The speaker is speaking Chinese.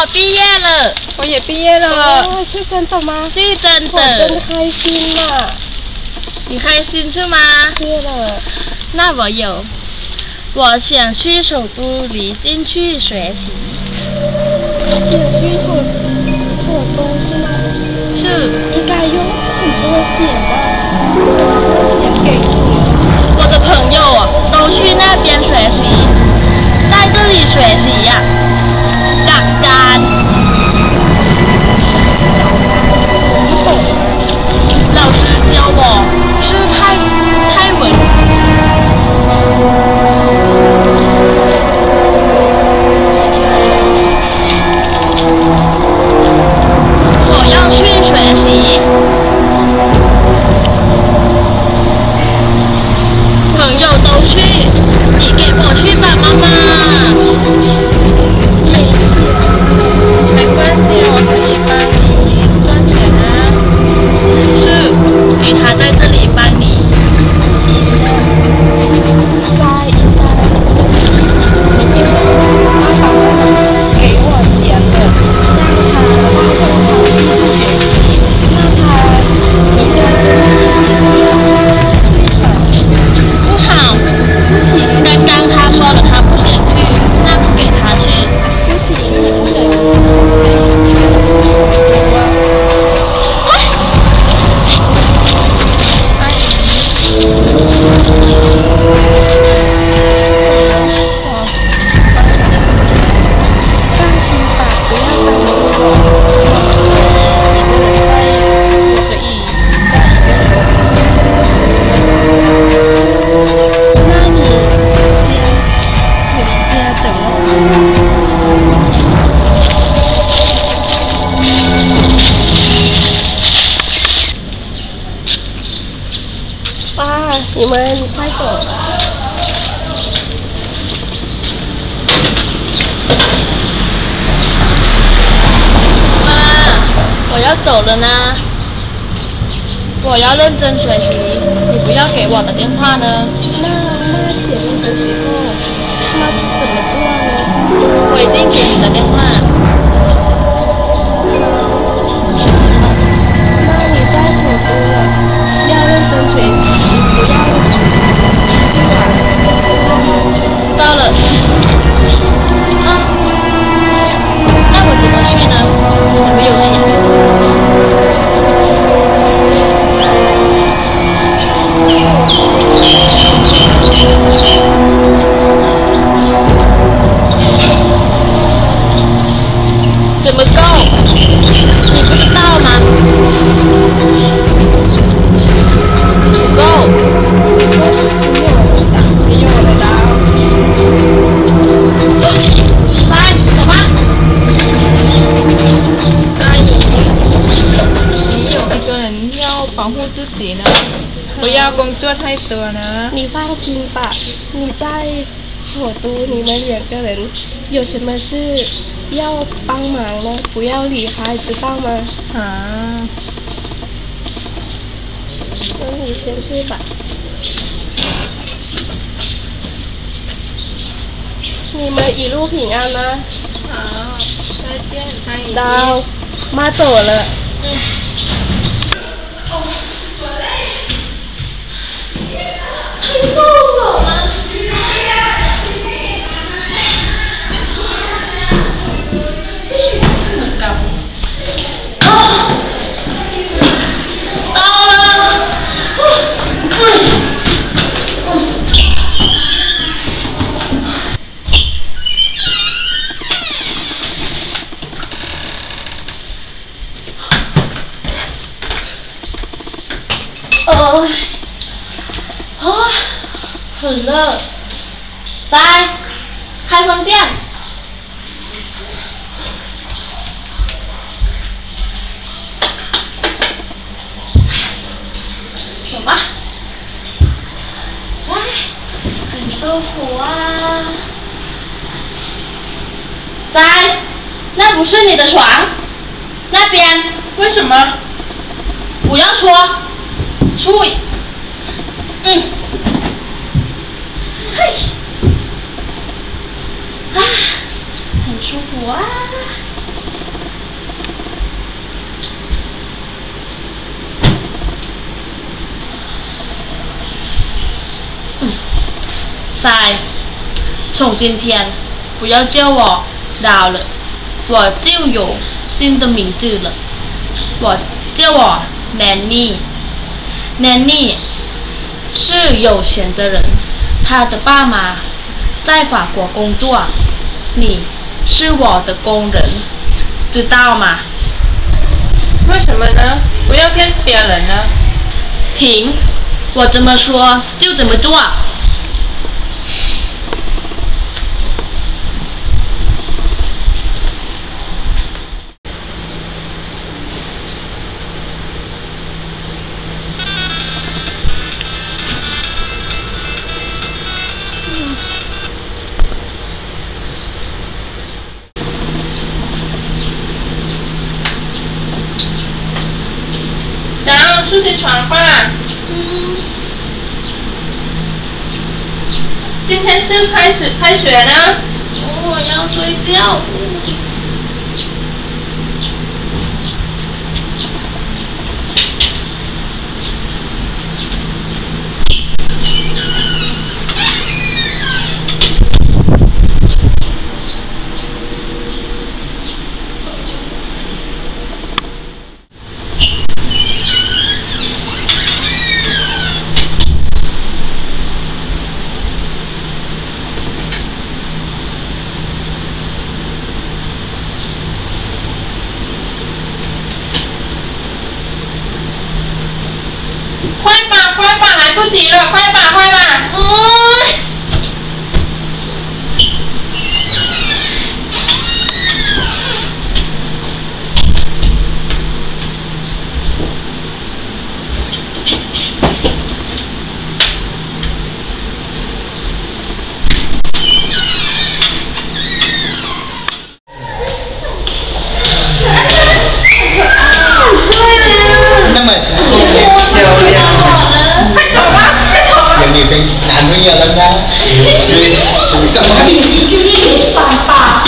我毕业了，我也毕业了。哦，是真的吗？是真我真。开心呐！你开心是吗？对了，那我有，我想去首都里进去学习。想去首首都是吗？是，应该用很多钱吧？啊，你们快走！妈，我要走了呢。我要认真学习，你不要给我的电话呢。那那前面的时候，那怎么做呢？我一定给你的电话。要工作太多呢。你放心吧，你在首都，你们两个人有什么事要帮忙呢？不要离开，知道吗？啊，那你先去吧。你们一路平安吗？好，再见，阿姨。到，妈走了。太重很热。来，开风扇。走吧。来，很舒服啊。来，那不是你的床，那边为什么？不要说，出。嗯。在从今天不要叫我老了，我就有新的名字了。我叫我 nanny，nanny 是有钱的人，他的爸妈在法国工作。你。是我的工人，知道吗？为什么呢？不要骗别人呢。停！我怎么说就怎么做。出去闯吧。今天是开始开学了。我要睡觉。快吧，快吧，来不及了，快吧，快吧。你跟男朋友了吗你你你你有办法